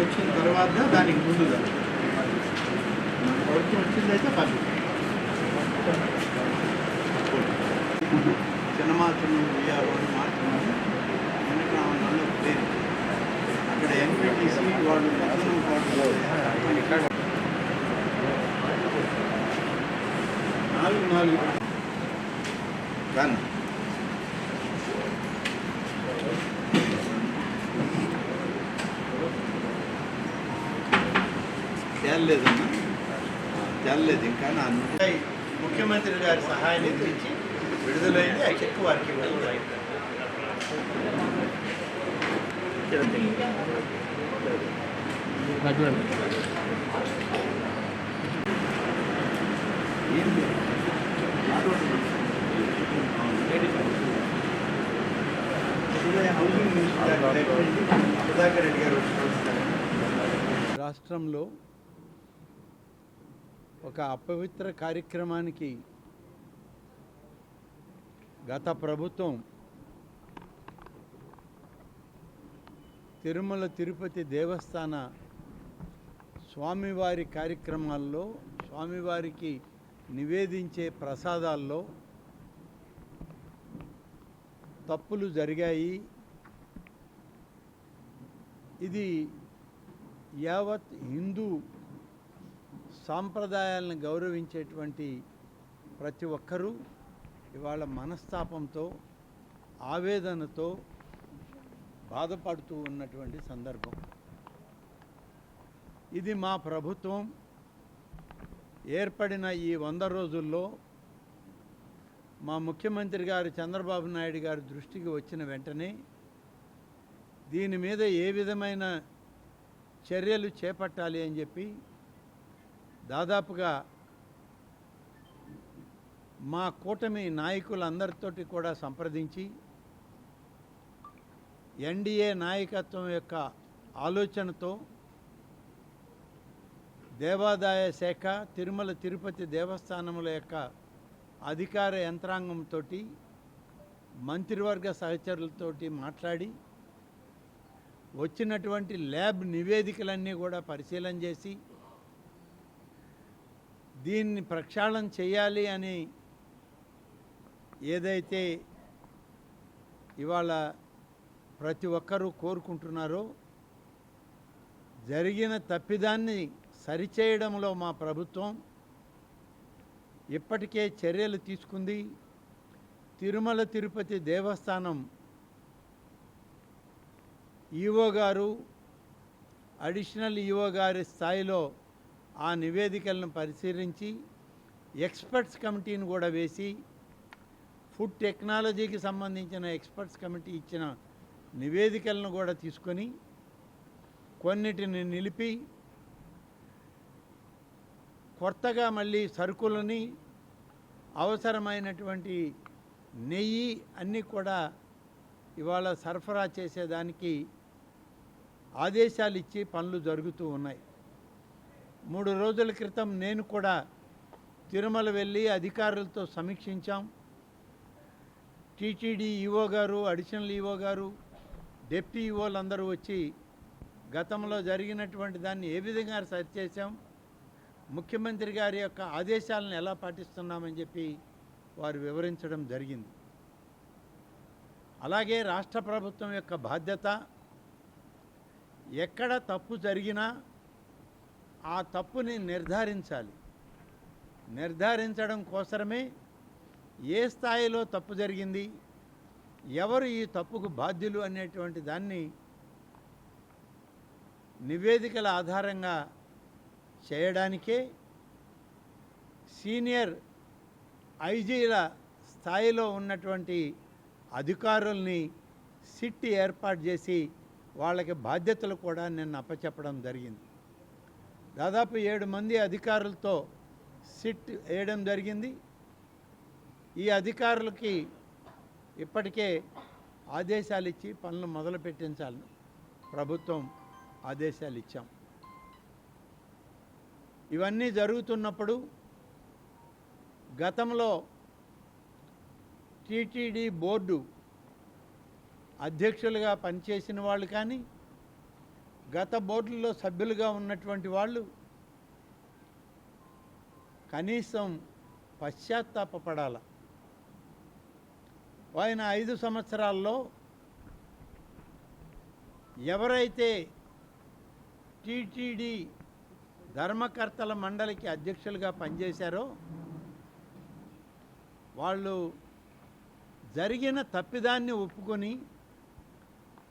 వచ్చిన తర్వాత దానికి ముందుగా ప్రభుత్వం వచ్చిందైతే పర్లేదు. చిన్నమాత్రం విఆర్ఓ మాత్రమే వెంకటరామన్నలో పేరు. అక్కడ పట్టణం వాళ్ళు నాలుగు నాలుగు. కానీ తేలలేదమ్మా తేలలేదు ఇంకా నా ముఖ్యమంత్రి గారి సహాయం ఇచ్చి విడుదలైంది ఆ చెక్ వారికి ఇవ్వాలి. ఏంది? ఇదే హౌసింగ్ మినిస్టర్ గారు డెప్యూటీ సుధాకర్ రెడ్డి గారు వచ్చి కలుస్తారు. రాష్ట్రంలో ఒక అపవిత్ర కార్యక్రమానికి గత ప్రభుత్వం తిరుమల తిరుపతి దేవస్థాన స్వామివారి కార్యక్రమాల్లో స్వామివారికి నివేదించే ప్రసాదాల్లో తప్పులు జరిగాయి. ఇది యావత్ హిందూ సాంప్రదాయాలను గౌరవించేటువంటి ప్రతి ఒక్కరూ ఇవాళ మనస్తాపంతో ఆవేదనతో బాధపడుతూ ఉన్నటువంటి సందర్భం. ఇది మా ప్రభుత్వం ఏర్పడిన ఈ వంద రోజుల్లో మా ముఖ్యమంత్రి గారు చంద్రబాబు నాయుడు గారి దృష్టికి వచ్చిన వెంటనే దీని మీద ఏ విధమైన చర్యలు చేపట్టాలి అని చెప్పి దాదాపుగా మా కూటమి నాయకులందరితోటి కూడా సంప్రదించి ఎన్డీఏ నాయకత్వం యొక్క ఆలోచనతో దేవాదాయ శాఖ తిరుమల తిరుపతి దేవస్థానముల యొక్క అధికార యంత్రాంగంతో మంత్రివర్గ సహచరులతోటి మాట్లాడి వచ్చినటువంటి ల్యాబ్ నివేదికలన్నీ కూడా పరిశీలన చేసి దీన్ని ప్రక్షాళన చేయాలి అని ఏదైతే ఇవాళ ప్రతి ఒక్కరూ కోరుకుంటున్నారో జరిగిన తప్పిదాన్ని సరిచేయడంలో మా ప్రభుత్వం ఇప్పటికే చర్యలు తీసుకుంది. తిరుమల తిరుపతి దేవస్థానం ఈవో గారు అడిషనల్ ఈవో గారి స్థాయిలో ఆ నివేదికలను పరిశీలించి ఎక్స్పర్ట్స్ కమిటీని కూడా వేసి ఫుడ్ టెక్నాలజీకి సంబంధించిన ఎక్స్పర్ట్స్ కమిటీ ఇచ్చిన నివేదికలను కూడా తీసుకొని కొన్నిటిని నిలిపి కొత్తగా మళ్ళీ సరుకులని అవసరమైనటువంటి నెయ్యి అన్నీ కూడా ఇవాళ సరఫరా చేసేదానికి ఆదేశాలు ఇచ్చి పనులు జరుగుతూ ఉన్నాయి. మూడు రోజుల క్రితం నేను కూడా తిరుమల వెళ్ళి అధికారులతో సమీక్షించాం. టీటీడీ ఈఓ గారు అడిషనల్ ఈఓ గారు డిప్టీ ఈఓలు అందరూ వచ్చి గతంలో జరిగినటువంటి దాన్ని ఏ విధంగా సరిచేసాం ముఖ్యమంత్రి గారి యొక్క ఆదేశాలను ఎలా పాటిస్తున్నామని చెప్పి వారు వివరించడం జరిగింది. అలాగే రాష్ట్ర ప్రభుత్వం యొక్క బాధ్యత ఎక్కడ తప్పు జరిగినా ఆ తప్పుని నిర్ధారించాలి. నిర్ధారించడం కోసమే ఏ స్థాయిలో తప్పు జరిగింది ఎవరు ఈ తప్పుకు బాధ్యులు అనేటువంటి దాన్ని నివేదికల ఆధారంగా చేయడానికే సీనియర్ ఐజీల స్థాయిలో ఉన్నటువంటి అధికారుల్ని సిట్ ఏర్పాటు చేసి వాళ్ళకి బాధ్యతలు కూడా నిన్న అప్పచెప్పడం జరిగింది. దాదాపు ఏడు మంది అధికారులతో సిట్ వేయడం జరిగింది. ఈ అధికారులకి ఇప్పటికే ఆదేశాలు ఇచ్చి పనులు మొదలు పెట్టించాలని ప్రభుత్వం ఆదేశాలు ఇచ్చాం. ఇవన్నీ జరుగుతున్నప్పుడు గతంలో టీటీడీ బోర్డు అధ్యక్షులుగా పనిచేసిన వాళ్ళు కానీ గత బోర్డుల్లో సభ్యులుగా ఉన్నటువంటి వాళ్ళు కనీసం పశ్చాత్తాపపడాల. ఆయన ఐదు సంవత్సరాల్లో ఎవరైతే టీటీడీ ధర్మకర్తల మండలికి అధ్యక్షులుగా పనిచేశారో వాళ్ళు జరిగిన తప్పిదాన్ని ఒప్పుకొని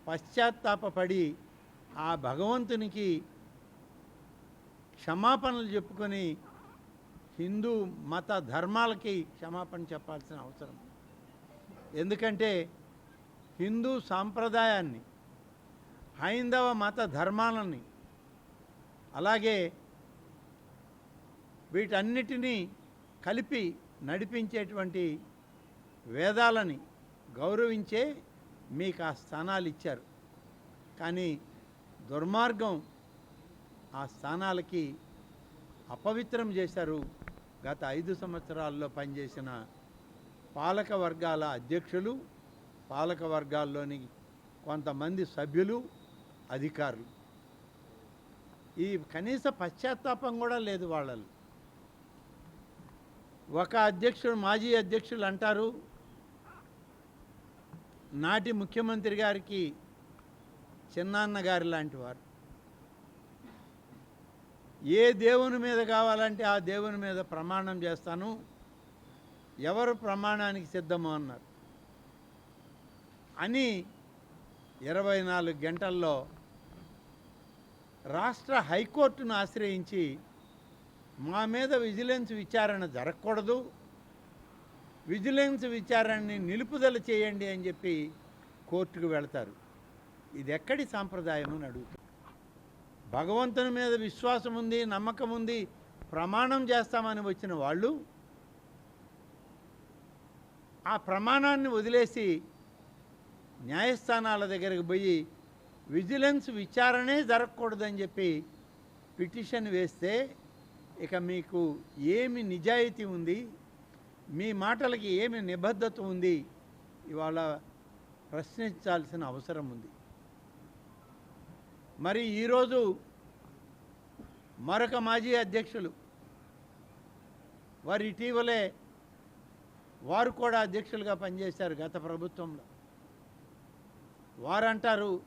పశ్చాత్తాపపడి ఆ భగవంతునికి క్షమాపణలు చెప్పుకొని హిందూ మత ధర్మాలకి క్షమాపణ చెప్పాల్సిన అవసరం. ఎందుకంటే హిందూ సాంప్రదాయాన్ని హైందవ మత ధర్మాలని అలాగే వీటన్నిటినీ కలిపి నడిపించేటువంటి వేదాలని గౌరవించే మీకు ఆ స్థానాలు ఇచ్చారు. కానీ దుర్మార్గం ఆ స్థానాలకి అపవిత్రం చేశారు. గత ఐదు సంవత్సరాల్లో పనిచేసిన పాలక వర్గాల అధ్యక్షులు పాలక వర్గాల్లోని కొంతమంది సభ్యులు అధికారులు. ఈ కనీస పశ్చాత్తాపం కూడా లేదు వాళ్ళలో. ఒక అధ్యక్షుడు మాజీ అధ్యక్షులు అంటారు నాటి ముఖ్యమంత్రి గారికి చిన్నాన్నగారి లాంటి వారు. ఏ దేవుని మీద కావాలంటే ఆ దేవుని మీద ప్రమాణం చేస్తాను. ఎవరు ప్రమాణానికి సిద్ధము అన్నారు. అని ఇరవై నాలుగు గంటల్లో రాష్ట్ర హైకోర్టును ఆశ్రయించి మా మీద విజిలెన్స్ విచారణ జరగకూడదు. విజిలెన్స్ విచారణని నిలుపుదల చేయండి అని చెప్పి కోర్టుకు వెళతారు. ఇది ఎక్కడి సాంప్రదాయం అని అడుగుతారు భగవంతుని మీద విశ్వాసం ఉంది నమ్మకం ఉంది ప్రమాణం చేస్తామని వచ్చిన వాళ్ళు ఆ ప్రమాణాన్ని వదిలేసి న్యాయస్థానాల దగ్గరికి పోయి విజిలెన్స్ విచారణే జరగకూడదని చెప్పి పిటిషన్ వేస్తే ఇక మీకు ఏమి నిజాయితీ ఉంది మీ మాటలకి ఏమి నిబద్ధత ఉంది ఇవాళ ప్రశ్నించాల్సిన అవసరం ఉంది. మరి ఈరోజు మరొక మాజీ అధ్యక్షులు. వారు ఇటీవలే వారు కూడా అధ్యక్షులుగా పనిచేశారు గత ప్రభుత్వంలో. వారంటారు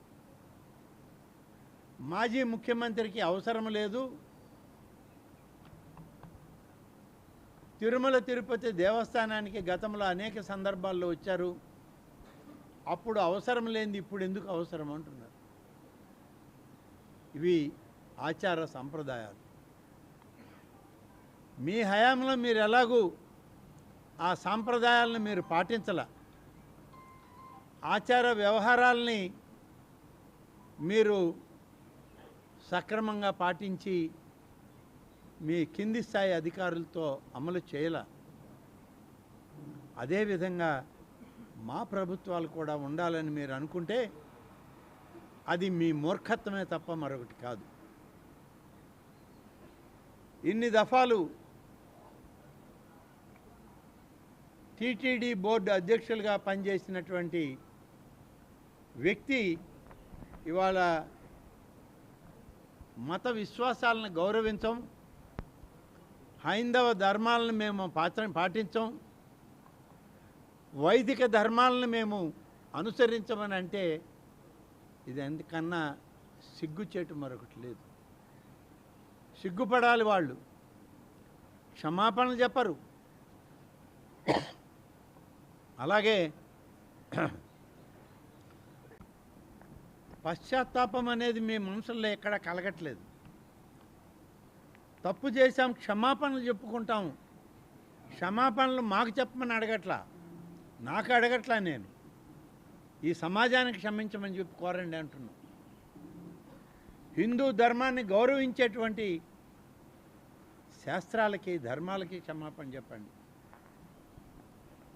మాజీ ముఖ్యమంత్రికి అవసరం లేదు. తిరుమల తిరుపతి దేవస్థానానికి గతంలో అనేక సందర్భాల్లో వచ్చారు. అప్పుడు అవసరం లేనిది ఇప్పుడు ఎందుకు అవసరం అంటున్నారు. ఇవి ఆచార సంప్రదాయాలు. మీ హయాంలో మీరు ఎలాగూ ఆ సాంప్రదాయాలను మీరు పాటించాల? ఆచార వ్యవహారాల్ని మీరు సక్రమంగా పాటించి మీ కింది స్థాయి అధికారులతో అమలు చేయాల? అదేవిధంగా మా ప్రభుత్వాలు కూడా ఉండాలని మీరు అనుకుంటే అది మీ మూర్ఖత్వమే తప్ప మరొకటి కాదు. ఇన్ని దఫాలు టీటీడీ బోర్డు అధ్యక్షులుగా పనిచేసినటువంటి వ్యక్తి ఇవాళ మత విశ్వాసాలను గౌరవించం హైందవ ధర్మాలను మేము పాత్ర పాటించం వైదిక ధర్మాలను మేము అనుసరించమని అంటే ఇది ఎందుకన్నా సిగ్గుచేటు మరొకటి లేదు. సిగ్గుపడాలి వాళ్ళు. క్షమాపణలు చెప్పరు. అలాగే పశ్చాత్తాపం అనేది మీ మనసుల్లో ఎక్కడ కలగట్లేదు. తప్పు చేశాం క్షమాపణలు చెప్పుకుంటాము క్షమాపణలు మాకు చెప్పమని అడగట్లా. నాకు అడగట్లా నేను. ఈ సమాజానికి క్షమించమని చెప్పి కోరండి అంటున్నాం. హిందూ ధర్మాన్ని గౌరవించేటువంటి శాస్త్రాలకి ధర్మాలకి క్షమాపణ చెప్పండి.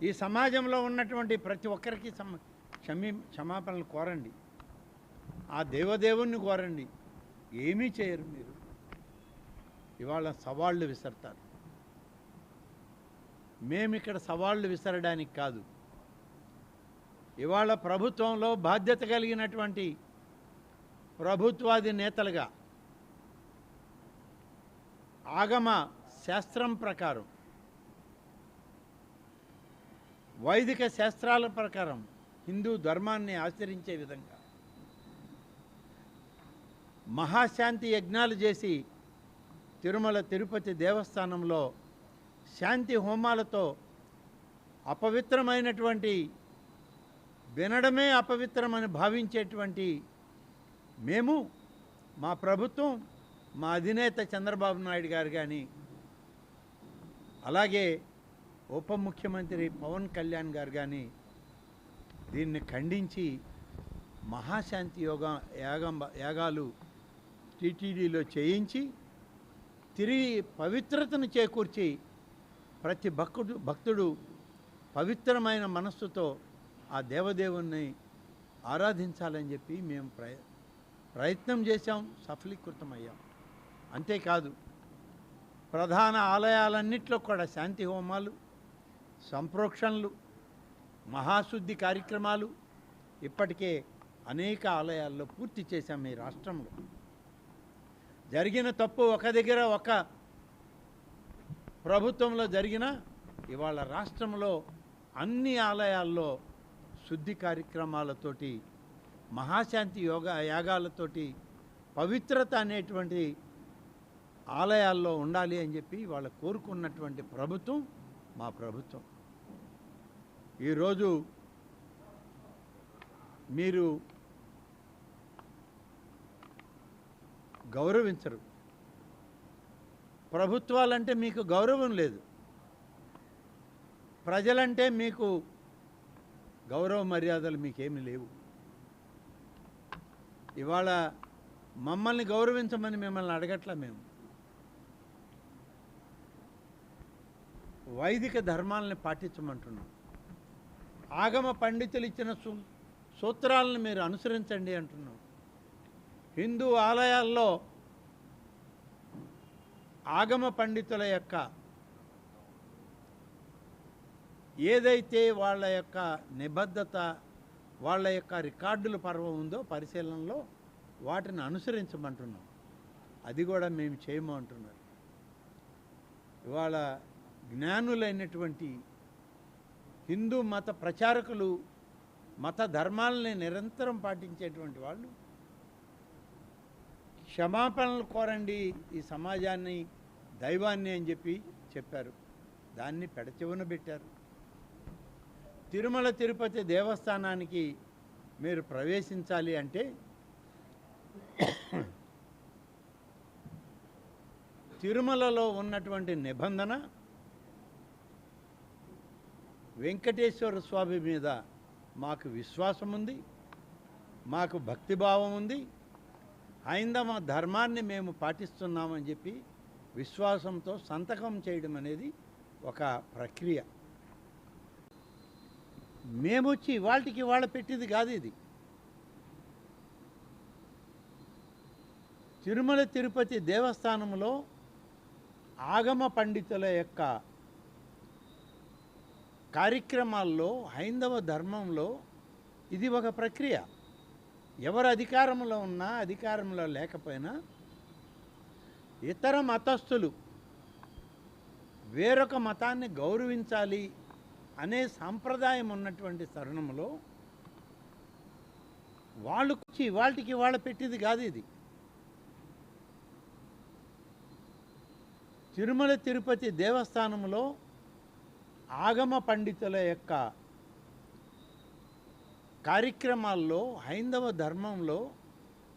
ఈ సమాజంలో ఉన్నటువంటి ప్రతి ఒక్కరికి సమ క్షమి క్షమాపణలు కోరండి. ఆ దేవదేవుణ్ణి కోరండి. ఏమీ చేయరు మీరు. ఇవాళ సవాళ్ళు విసరతారు. మేమిక్కడ సవాళ్ళు విసరడానికి కాదు. ఇవాళ ప్రభుత్వంలో బాధ్యత కలిగినటువంటి ప్రభుత్వాది నేతలుగా ఆగమ శాస్త్రం ప్రకారం వైదిక శాస్త్రాల ప్రకారం హిందూ ధర్మాన్ని ఆచరించే విధంగా మహాశాంతి యజ్ఞాలు చేసి తిరుమల తిరుపతి దేవస్థానంలో శాంతి హోమాలతో అపవిత్రమైనటువంటి వినడమే అపవిత్రమని భావించేటువంటి మేము మా ప్రభుత్వం మా అధినేత చంద్రబాబు నాయుడు గారు కానీ అలాగే ఉప ముఖ్యమంత్రి పవన్ కళ్యాణ్ గారు కానీ దీన్ని ఖండించి మహాశాంతి యోగా యాగం యాగాలు టీటీడీలో చేయించి తిరిగి పవిత్రతను చేకూర్చి ప్రతి భక్తుడు భక్తుడు పవిత్రమైన మనస్సుతో ఆ దేవదేవుణ్ణి ఆరాధించాలని చెప్పి మేము ప్రయ ప్రయత్నం చేశాం సఫలీకృతమయ్యాం. అంతేకాదు ప్రధాన ఆలయాలన్నింటిలో కూడా శాంతి హోమాలు సంప్రోక్షణలు మహాశుద్ధి కార్యక్రమాలు ఇప్పటికే అనేక ఆలయాల్లో పూర్తి చేశాం ఈ రాష్ట్రంలో. జరిగిన తప్పు ఒక దగ్గర ఒక ప్రభుత్వంలో జరిగిన ఇవాళ రాష్ట్రంలో అన్ని ఆలయాల్లో శుద్ధి కార్యక్రమాలతోటి మహాశాంతి యోగా యాగాలతోటి పవిత్రత అనేటువంటి ఆలయాల్లో ఉండాలి అని చెప్పి వాళ్ళు కోరుకున్నటువంటి ప్రభుత్వం మా ప్రభుత్వం. ఈరోజు మీరు గౌరవించరు. ప్రభుత్వాలంటే మీకు గౌరవం లేదు. ప్రజలంటే మీకు గౌరవ మర్యాదలు మీకేమీ లేవు. ఇవాళ మమ్మల్ని గౌరవించమని మిమ్మల్ని అడగట్లా మేము. వైదిక ధర్మాలని పాటించమంటున్నాం. ఆగమ పండితులు ఇచ్చిన సూ సూత్రాలను మీరు అనుసరించండి అంటున్నాం. హిందూ ఆలయాల్లో ఆగమ పండితుల యొక్క ఏదైతే వాళ్ళ యొక్క నిబద్ధత వాళ్ళ యొక్క రికార్డుల పర్వం ఉందో పరిశీలనలో వాటిని అనుసరించమంటున్నాం. అది కూడా మేము చేయము అంటున్నారు. ఇవాళ జ్ఞానులైనటువంటి హిందూ మత ప్రచారకులు మత ధర్మాలని నిరంతరం పాటించేటువంటి వాళ్ళు క్షమాపణలు కోరండి ఈ సమాజాన్ని దైవాన్ని అని చెప్పి చెప్పారు. దాన్ని పెడచెవున పెట్టారు. తిరుమల తిరుపతి దేవస్థానానికి మీరు ప్రవేశించాలి అంటే తిరుమలలో ఉన్నటువంటి నిబంధన వెంకటేశ్వర స్వామి మీద మాకు విశ్వాసం ఉంది మాకు భక్తిభావం ఉంది హైందవ ధర్మాన్ని మేము పాటిస్తున్నామని చెప్పి విశ్వాసంతో సంతకం చేయడం అనేది ఒక ప్రక్రియ. మేమొచ్చి వాళ్ళకి వాళ్ళ పెట్టింది కాదు ఇది. తిరుమల తిరుపతి దేవస్థానంలో ఆగమ పండితుల యొక్క కార్యక్రమాల్లో హైందవ ధర్మంలో ఇది ఒక ప్రక్రియ. ఎవరు అధికారంలో ఉన్నా అధికారంలో లేకపోయినా ఇతర మతస్థులు వేరొక మతాన్ని గౌరవించాలి అనే సాంప్రదాయం ఉన్నటువంటి తరుణంలో వాళ్ళు వచ్చి వాళ్ళకి వాళ్ళ పెట్టింది కాదు ఇది. తిరుమల తిరుపతి దేవస్థానంలో ఆగమ పండితుల యొక్క కార్యక్రమాల్లో హైందవ ధర్మంలో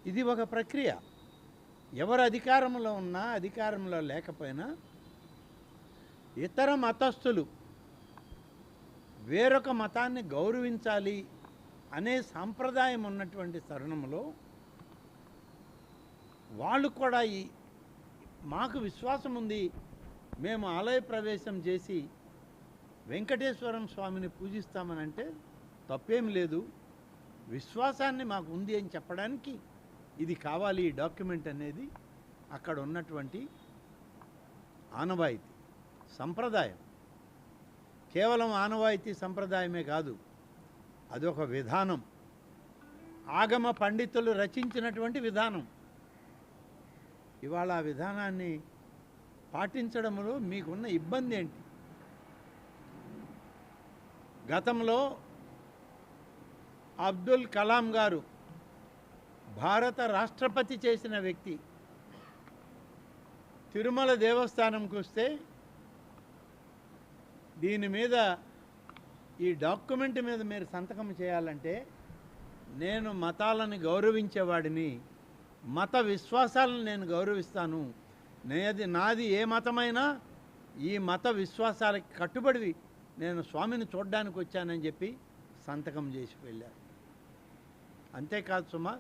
ఇది ఒక ప్రక్రియ. ఎవరు అధికారంలో ఉన్నా అధికారంలో లేకపోయినా ఇతర మతస్థులు వేరొక మతాన్ని గౌరవించాలి అనే సాంప్రదాయం ఉన్నటువంటి తరుణంలో వాళ్ళు కూడా ఈ మాకు విశ్వాసం ఉంది మేము ఆలయ ప్రవేశం చేసి వెంకటేశ్వరం స్వామిని పూజిస్తామని అంటే తప్పేం లేదు. విశ్వాసాన్ని మాకు ఉంది అని చెప్పడానికి ఇది కావాలి ఈ డాక్యుమెంట్ అనేది అక్కడ ఉన్నటువంటి ఆనవాయితీ సంప్రదాయం. కేవలం ఆనవాయితీ సంప్రదాయమే కాదు అదొక విధానం. ఆగమ పండితులు రచించినటువంటి విధానం. ఇవాళ ఆ విధానాన్ని పాటించడంలో మీకున్న ఇబ్బంది ఏంటి? గతంలో అబ్దుల్ కలాం గారు భారత రాష్ట్రపతి చేసిన వ్యక్తి తిరుమల దేవస్థానంకి వస్తే దీని మీద ఈ డాక్యుమెంట్ మీద మీరు సంతకం చేయాలంటే నేను మతాలను గౌరవించేవాడిని మత విశ్వాసాలను నేను గౌరవిస్తాను. నేది నాది ఏ మతమైనా ఈ మత విశ్వాసాలకి కట్టుబడి నేను స్వామిని చూడడానికి వచ్చానని చెప్పి సంతకం చేసి వెళ్ళారు అంతేకాదు సుమా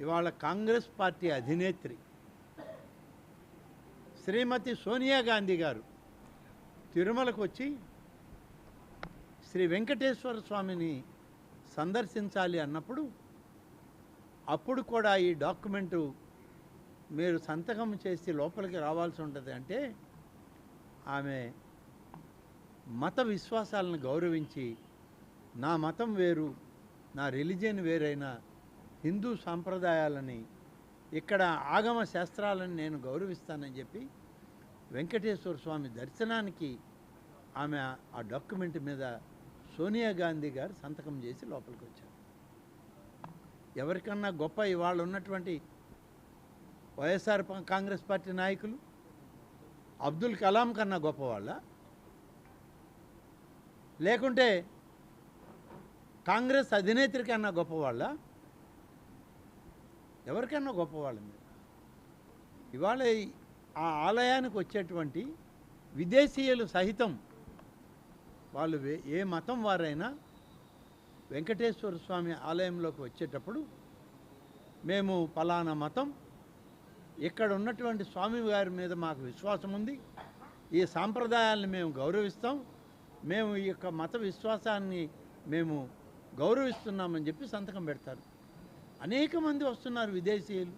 ఇవాళ కాంగ్రెస్ పార్టీ అధినేత్రి శ్రీమతి సోనియా గాంధీ గారు తిరుమలకు వచ్చి శ్రీ వెంకటేశ్వర స్వామిని సందర్శించాలి అన్నప్పుడు అప్పుడు కూడా ఈ డాక్యుమెంటు మీరు సంతకం చేసి లోపలికి రావాల్సి ఉంటుంది అంటే ఆమె మత విశ్వాసాలను గౌరవించి నా మతం వేరు నా రిలీజియన్ వేరైన హిందూ సాంప్రదాయాలని ఇక్కడ ఆగమ శాస్త్రాలను నేను గౌరవిస్తానని చెప్పి వెంకటేశ్వర స్వామి దర్శనానికి ఆమె ఆ డాక్యుమెంట్ మీద సోనియా గాంధీ గారు సంతకం చేసి లోపలికి వచ్చారు. ఎవరికన్నా గొప్ప ఇవాళ ఉన్నటువంటి వైఎస్ఆర్ కాంగ్రెస్ పార్టీ నాయకులు అబ్దుల్ కలాం కన్నా గొప్పవాళ్ళ లేకుంటే కాంగ్రెస్ అధినేత్రి కన్నా గొప్పవాళ్ళ ఎవరికన్నా గొప్పవాళ్ళ మీరు ఇవాళ ఈ- ఆ ఆలయానికి వచ్చేటువంటి విదేశీయులు సహితం వాళ్ళు ఏ మతం వారైనా వెంకటేశ్వర స్వామి ఆలయంలోకి వచ్చేటప్పుడు మేము పలానా మతం ఇక్కడ ఉన్నటువంటి స్వామి వారి మీద మాకు విశ్వాసం ఉంది ఈ సాంప్రదాయాలను మేము గౌరవిస్తాం మేము ఈ యొక్క మత విశ్వాసాన్ని మేము గౌరవిస్తున్నామని చెప్పి సంతకం పెడతారు. అనేక మంది వస్తున్నారు విదేశీయులు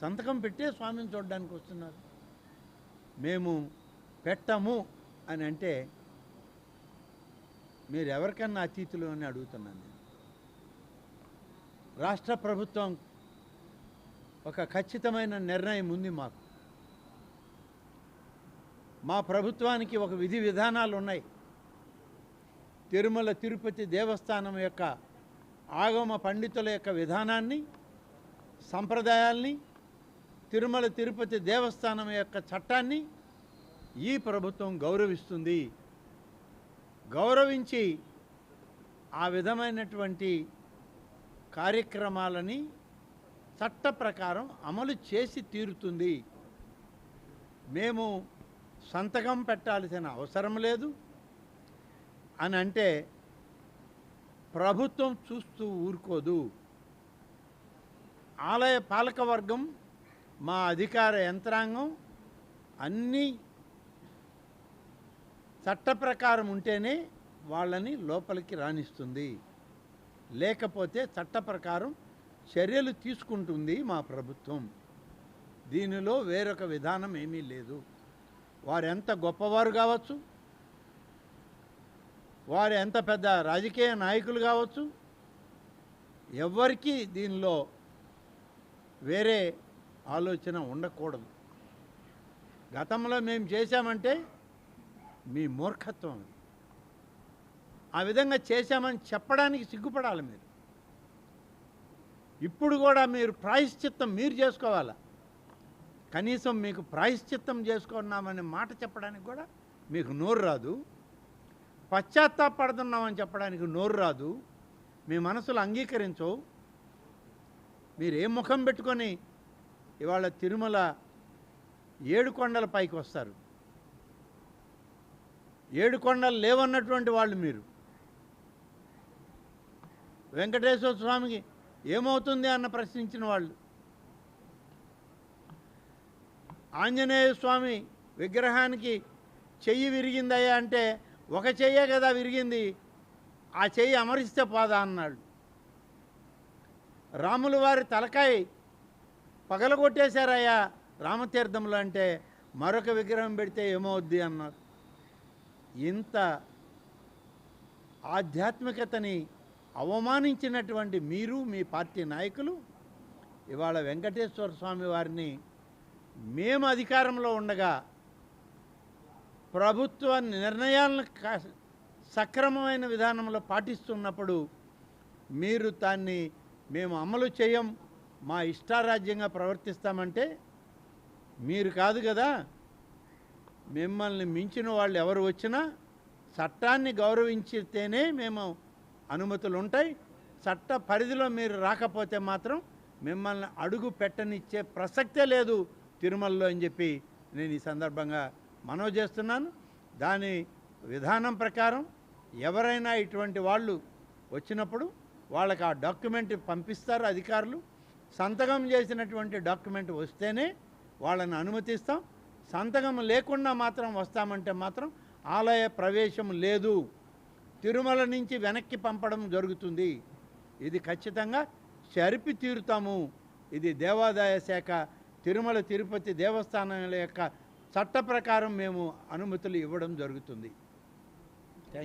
సంతకం పెట్టే స్వామిని చూడడానికి వస్తున్నారు. మేము పెట్టము అని అంటే మీరు ఎవరికన్నా అతీతులు అని అడుగుతున్నాను నేను. రాష్ట్ర ప్రభుత్వం ఒక ఖచ్చితమైన నిర్ణయం ఉంది మాకు. మా ప్రభుత్వానికి ఒక విధి విధానాలు ఉన్నాయి. తిరుమల తిరుపతి దేవస్థానం యొక్క ఆగమ పండితుల యొక్క విధానాన్ని సంప్రదాయాల్ని తిరుమల తిరుపతి దేవస్థానం యొక్క చట్టాన్ని ఈ ప్రభుత్వం గౌరవిస్తుంది. గౌరవించి ఆ విధమైనటువంటి కార్యక్రమాలని చట్ట ప్రకారం అమలు చేసి తీరుతుంది. మేము సంతకం పెట్టాల్సిన అవసరం లేదు. అని అంటే ప్రభుత్వం చూస్తూ ఊరుకోదు. ఆలయ పాలకవర్గం మా అధికార యంత్రాంగం అన్నీ చట్ట ప్రకారం ఉంటేనే వాళ్ళని లోపలికి రాణిస్తుంది లేకపోతే చట్ట ప్రకారం చర్యలు తీసుకుంటుంది మా ప్రభుత్వం. దీనిలో వేరొక విధానం ఏమీ లేదు. వారు ఎంత గొప్పవారు కావచ్చు వారు ఎంత పెద్ద రాజకీయ నాయకులు కావచ్చు ఎవ్వరికీ దీనిలో వేరే ఆలోచన ఉండకూడదు. గతంలో మేము చేశామంటే మీ మూర్ఖత్వం ఆ విధంగా చేశామని చెప్పడానికి సిగ్గుపడాలి మీరు. ఇప్పుడు కూడా మీరు ప్రాయశ్చిత్తం మీరు చేసుకోవాలా? కనీసం మీకు ప్రాయశ్చిత్తం చేసుకున్నామనే మాట చెప్పడానికి కూడా మీకు నోరు రాదు. పశ్చాత్తాపడుతున్నామని చెప్పడానికి నోరు రాదు. మీ మనసులు అంగీకరించవు. మీరు ఏ ముఖం పెట్టుకొని ఇవాళ తిరుమల ఏడు కొండల పైకి వస్తారు. ఏడు కొండలు లేవన్నటువంటి వాళ్ళు మీరు. వెంకటేశ్వర స్వామికి ఏమవుతుంది అన్న ప్రశ్నించిన వాళ్ళు. ఆంజనేయ స్వామి విగ్రహానికి చెయ్యి విరిగిందయ్యా అంటే ఒక చెయ్యే కదా విరిగింది ఆ చెయ్యి అమరిస్తే పోదా అన్నాడు. రాముల వారి తలకాయ పగలగొట్టేశారయ్యా రామతీర్థంలో అంటే మరొక విగ్రహం పెడితే ఏమవుద్ది అన్నారు. ఇంత ఆధ్యాత్మికతని అవమానించినటువంటి మీరు మీ పార్టీ నాయకులు ఇవాళ వెంకటేశ్వర స్వామి వారిని మేము అధికారంలో ఉండగా ప్రభుత్వ నిర్ణయాలను సక్రమమైన విధానంలో పాటిస్తున్నప్పుడు మీరు దాన్ని మేము అమలు చేయం మా ఇష్టారాజ్యంగా ప్రవర్తిస్తామంటే మీరు కాదు కదా. మిమ్మల్ని మించిన వాళ్ళు ఎవరు వచ్చినా చట్టాన్ని గౌరవించితేనే మేము అనుమతులు ఉంటాయి చట్ట పరిధిలో మీరు రాకపోతే మాత్రం మిమ్మల్ని అడుగు పెట్టనిచ్చే ప్రసక్తే లేదు తిరుమలలో అని చెప్పి నేను ఈ సందర్భంగా మనవి చేస్తున్నాను. దాని విధానం ప్రకారం ఎవరైనా ఇటువంటి వాళ్ళు వచ్చినప్పుడు వాళ్ళకి ఆ డాక్యుమెంట్ పంపిస్తారు అధికారులు. సంతకం చేసినటువంటి డాక్యుమెంట్ వస్తేనే వాళ్ళని అనుమతిస్తాం. సంతకం లేకుండా మాత్రం వస్తామంటే మాత్రం ఆలయ ప్రవేశం లేదు. తిరుమల నుంచి వెనక్కి పంపడం జరుగుతుంది. ఇది ఖచ్చితంగా చరిపి తీరుతాము. ఇది దేవాదాయ శాఖ తిరుమల తిరుపతి దేవస్థానాల యొక్క చట్ట ప్రకారం మేము అనుమతులు ఇవ్వడం జరుగుతుంది.